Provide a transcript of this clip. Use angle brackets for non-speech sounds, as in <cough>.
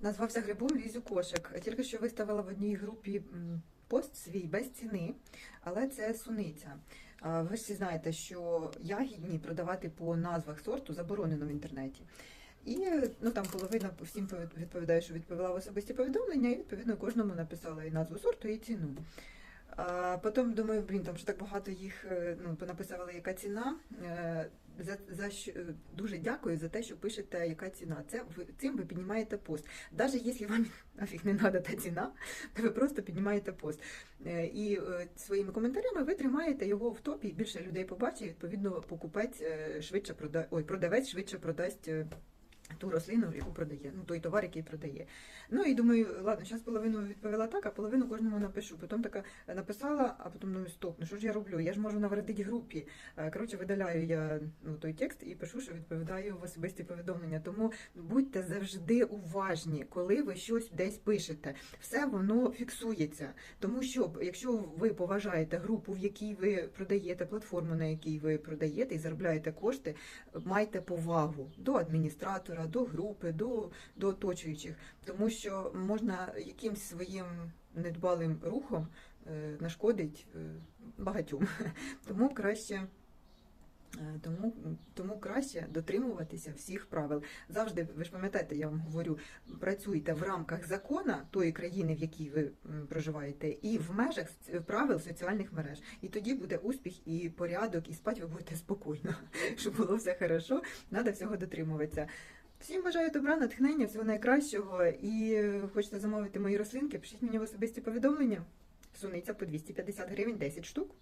Назвався грибом лізю кошик. Тільки що виставила в одній групі пост свій без ціни, але це суниця. Ви всі знаєте, що ягідні продавати по назвах сорту заборонено в інтернеті. І ну там половина всім відповідає, що відповіла в особисті повідомлення, і відповідно кожному написала і назву сорту, і ціну. А потім думаю, блін, там ж так багато їх е, ну, понаписували, яка ціна. За, за що, е, дуже дякую за те, що пишете, яка ціна. Це ви цим ви піднімаєте пост. Навіть якщо вам <laughs> нафіг не треба та ціна, то ви просто піднімаєте пост. Е, І е, своїми коментарями ви тримаєте його в топі, більше людей побачить, відповідно, покупець швидше продає, ой, продавець швидше продасть. Е, Ту рослину, яку продає, ну той товар, який продає. Ну і думаю, ладно, зараз половину відповіла так, а половину кожному напишу. Потім така написала, а потім думаю, стоп, ну що ж я роблю? Я ж можу навредити групі. Е, Коротше, видаляю я ну, той текст і пишу, що відповідаю в особисті повідомлення. Тому будьте завжди уважні, коли ви щось десь пишете. Все воно фіксується. Тому що якщо ви поважаєте групу, в якій ви продаєте, платформу, на якій ви продаєте і заробляєте кошти, майте повагу до адміністратора, до групи, до, до оточуючих, тому що можна якимсь своїм недбалим рухом е, нашкодить е, багатьом. <laughs> Тому краще. е, Тому, тому краще дотримуватися всіх правил. Завжди, ви ж пам'ятаєте, я вам говорю, працюйте в рамках закона тої країни, в якій ви проживаєте, і в межах правил соціальних мереж. І тоді буде успіх і порядок, і спати ви будете спокійно, <laughs> щоб було все хорошо. Треба всього дотримуватися. Всім бажаю добра, натхнення, всього найкращого. І е, хочете замовити мої рослинки, пишіть мені в особисті повідомлення. Суниця по 250 гривень 10 штук.